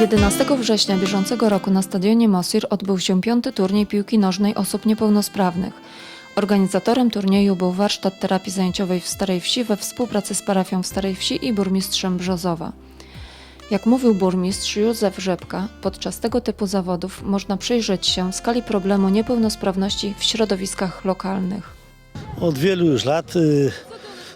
11 września bieżącego roku na stadionie Mosir odbył się piąty turniej piłki nożnej osób niepełnosprawnych. Organizatorem turnieju był warsztat terapii zajęciowej w Starej Wsi we współpracy z parafią w Starej Wsi i burmistrzem Brzozowa. Jak mówił burmistrz Józef Rzepka, podczas tego typu zawodów można przyjrzeć się skali problemu niepełnosprawności w środowiskach lokalnych. Od wielu już lat y,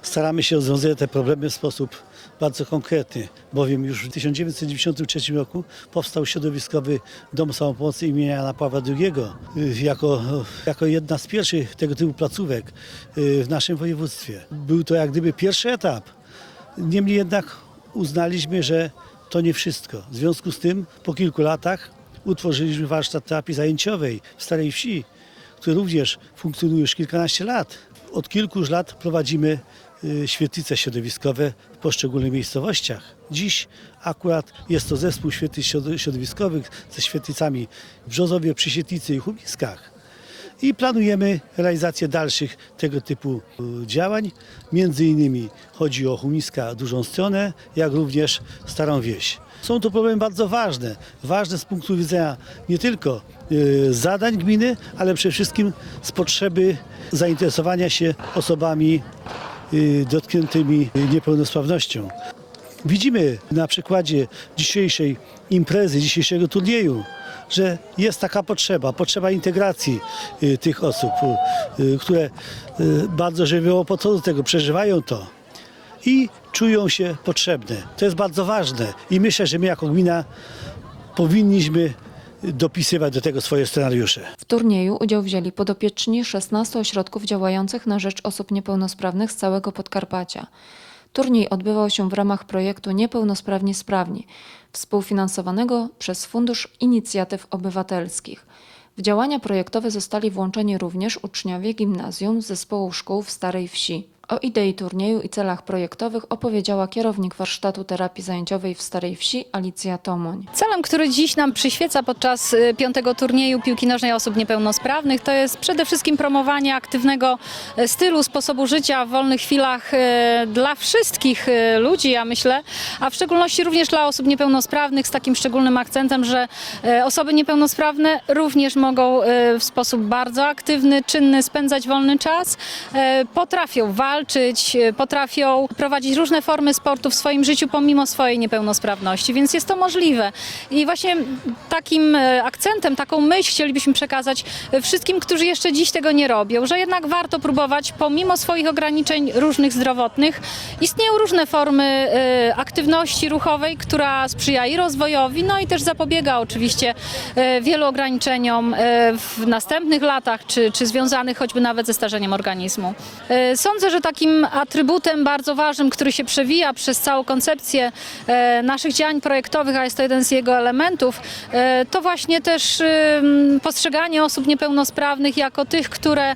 staramy się rozwiązać te problemy w sposób bardzo konkretny, bowiem już w 1993 roku powstał środowiskowy Dom Samopomocy imienia Jana Pawła II y, jako, jako jedna z pierwszych tego typu placówek y, w naszym województwie. Był to jak gdyby pierwszy etap. Niemniej jednak uznaliśmy, że to nie wszystko. W związku z tym po kilku latach utworzyliśmy warsztat terapii zajęciowej w Starej Wsi, który również funkcjonuje już kilkanaście lat. Od kilku już lat prowadzimy y, świetlice środowiskowe w poszczególnych miejscowościach. Dziś akurat jest to zespół świetlic środ- środowiskowych ze świetlicami w Brzozowie, przy Świetlicy i Chumiskach. I planujemy realizację dalszych tego typu y, działań. Między innymi chodzi o Chumiska dużą stronę, jak również Starą Wieś. Są to problemy bardzo ważne. Ważne z punktu widzenia nie tylko y, zadań gminy, ale przede wszystkim z potrzeby zainteresowania się osobami y, dotkniętymi niepełnosprawnością. Widzimy na przykładzie dzisiejszej imprezy, dzisiejszego turnieju, że jest taka potrzeba, potrzeba integracji y, tych osób, y, y, które bardzo żywiołowo podchodzą do tego, przeżywają to i czują się potrzebne. To jest bardzo ważne i myślę, że my jako gmina powinniśmy dopisywać do tego swoje scenariusze. W turnieju udział wzięli podopieczni 16 ośrodków działających na rzecz osób niepełnosprawnych z całego Podkarpacia. Turniej odbywał się w ramach projektu Niepełnosprawni Sprawni, współfinansowanego przez Fundusz Inicjatyw Obywatelskich. W działania projektowe zostali włączeni również uczniowie gimnazjum z zespołu szkół w Starej Wsi. O idei turnieju i celach projektowych opowiedziała kierownik warsztatu terapii zajęciowej w Starej Wsi Alicja Tomoń. Celem, który dziś nam przyświeca podczas y, piątego turnieju piłki nożnej osób niepełnosprawnych, to jest przede wszystkim promowanie aktywnego y, stylu, sposobu życia w wolnych chwilach y, dla wszystkich ludzi, ja myślę, a w szczególności również dla osób niepełnosprawnych z takim szczególnym akcentem, że osoby niepełnosprawne również mogą w sposób bardzo aktywny, czynny spędzać wolny czas, potrafią walczyć, y, potrafią prowadzić różne formy sportu w swoim życiu pomimo swojej niepełnosprawności, więc jest to możliwe. I właśnie takim e, akcentem, taką myśl chcielibyśmy przekazać e, wszystkim, którzy jeszcze dziś tego nie robią, że jednak warto próbować pomimo swoich ograniczeń różnych zdrowotnych. Istnieją różne formy e, aktywności ruchowej, która sprzyja i rozwojowi, no i też zapobiega oczywiście e, wielu ograniczeniom e, w następnych latach, czy, czy związanych choćby nawet ze starzeniem organizmu. E, Sądzę, że takim atrybutem bardzo ważnym, który się przewija przez całą koncepcję e, naszych działań projektowych, a jest to jeden z jego elementów, e, to właśnie też em, postrzeganie osób niepełnosprawnych jako tych, które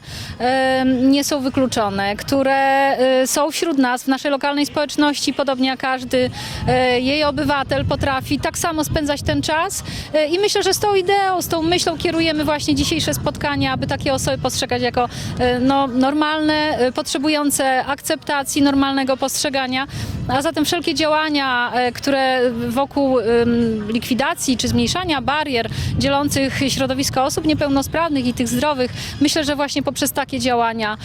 nie są wykluczone, które e, są wśród nas w naszej lokalnej społeczności, podobnie jak każdy e, jej obywatel potrafi tak samo spędzać ten czas. E, i myślę, że z tą ideą, z tą myślą kierujemy właśnie dzisiejsze spotkania, aby takie osoby postrzegać jako e, no, normalne, e, potrzebujące akceptacji, normalnego postrzegania, a zatem wszelkie działania, e, które wokół likwidacji czy zmniejszania barier dzielących środowisko osób niepełnosprawnych i tych zdrowych, myślę, że właśnie poprzez takie działania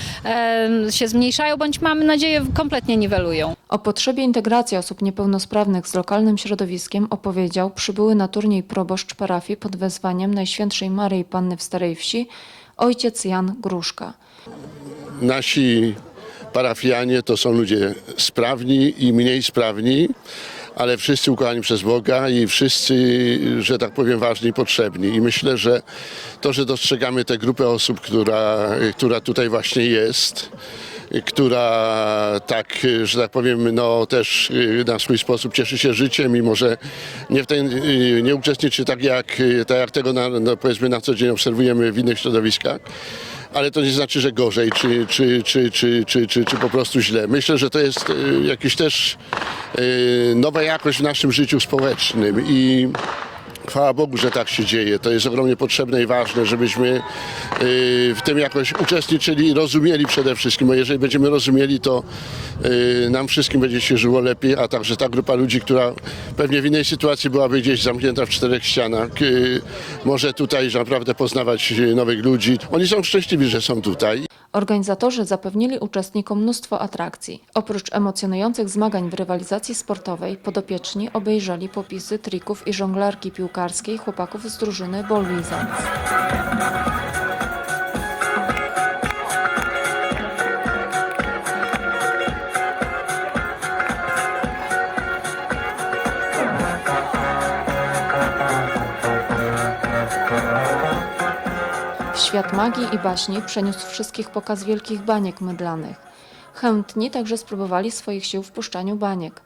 się zmniejszają, bądź mamy nadzieję kompletnie niwelują. O potrzebie integracji osób niepełnosprawnych z lokalnym środowiskiem opowiedział przybyły na turniej proboszcz parafii pod wezwaniem Najświętszej Maryi Panny w Starej Wsi ojciec Jan Gruszka. nasi parafianie to są ludzie sprawni i mniej sprawni, ale wszyscy ukochani przez Boga i wszyscy, że tak powiem, ważni i potrzebni. I myślę, że to, że dostrzegamy tę grupę osób, która, która tutaj właśnie jest, która tak, że tak powiem, no też y, na swój sposób cieszy się życiem i może nie, w ten, y, nie uczestniczy tak jak, y, tak jak tego na, no powiedzmy na co dzień obserwujemy w innych środowiskach ale to nie znaczy, że gorzej, czy, czy, czy, czy, czy, czy, czy po prostu źle. Myślę, że to jest y, jakiś też y, nowa jakość w naszym życiu społecznym i Chwała Bogu, że tak się dzieje. To jest ogromnie potrzebne i ważne, żebyśmy y, w tym jakoś uczestniczyli i rozumieli przede wszystkim, bo jeżeli będziemy rozumieli, to y, nam wszystkim będzie się żyło lepiej, a także ta grupa ludzi, która pewnie w innej sytuacji byłaby gdzieś zamknięta w czterech ścianach, y, może tutaj naprawdę poznawać nowych ludzi. Oni są szczęśliwi, że są tutaj. Organizatorzy zapewnili uczestnikom mnóstwo atrakcji. Oprócz emocjonujących zmagań w rywalizacji sportowej, podopieczni obejrzeli popisy trików i żonglerki piłkarskiej chłopaków z drużyny Ball świat magii i baśni przeniósł wszystkich pokaz wielkich baniek mydlanych. Chętni także spróbowali swoich sił w puszczaniu baniek.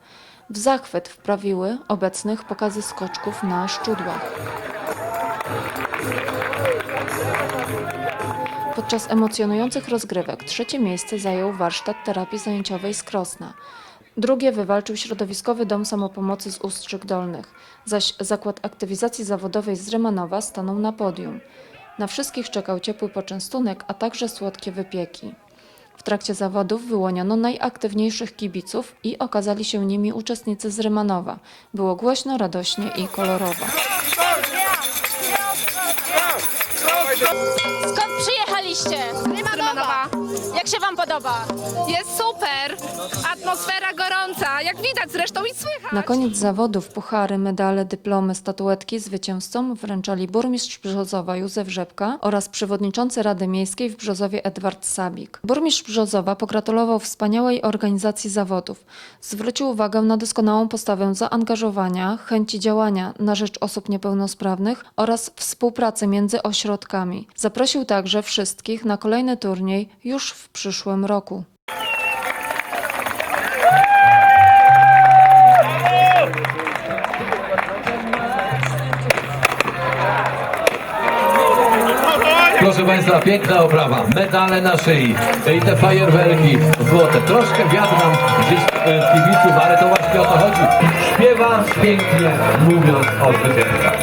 W zachwyt wprawiły obecnych pokazy skoczków na szczudłach. Podczas emocjonujących rozgrywek trzecie miejsce zajął warsztat terapii zajęciowej z Krosna. Drugie wywalczył środowiskowy dom samopomocy z Ustrzyk Dolnych, zaś zakład aktywizacji zawodowej z Rymanowa stanął na podium. Na wszystkich czekał ciepły poczęstunek, a także słodkie wypieki. W trakcie zawodów wyłoniono najaktywniejszych kibiców i okazali się nimi uczestnicy z Rymanowa. Było głośno, radośnie i kolorowo. Skąd przyjechaliście? Jak się wam podoba? Jest super, atmosfera gorąca, jak widać zresztą i słychać. Na koniec zawodów puchary, medale, dyplomy, statuetki zwycięzcom wręczali burmistrz Brzozowa Józef Rzepka oraz przewodniczący Rady Miejskiej w Brzozowie Edward Sabik. Burmistrz Brzozowa pogratulował wspaniałej organizacji zawodów. Zwrócił uwagę na doskonałą postawę zaangażowania, chęci działania na rzecz osób niepełnosprawnych oraz współpracy między ośrodkami. Zaprosił także wszystkich na kolejny turniej już w przyszłym roku. Proszę Państwa, piękna oprawa, medale na szyi i te fajerwerki złote. Troszkę wiatr nam gdzieś e, w kibiców, ale to właśnie o to chodzi. Śpiewa pięknie, mówiąc o zwycięzcach.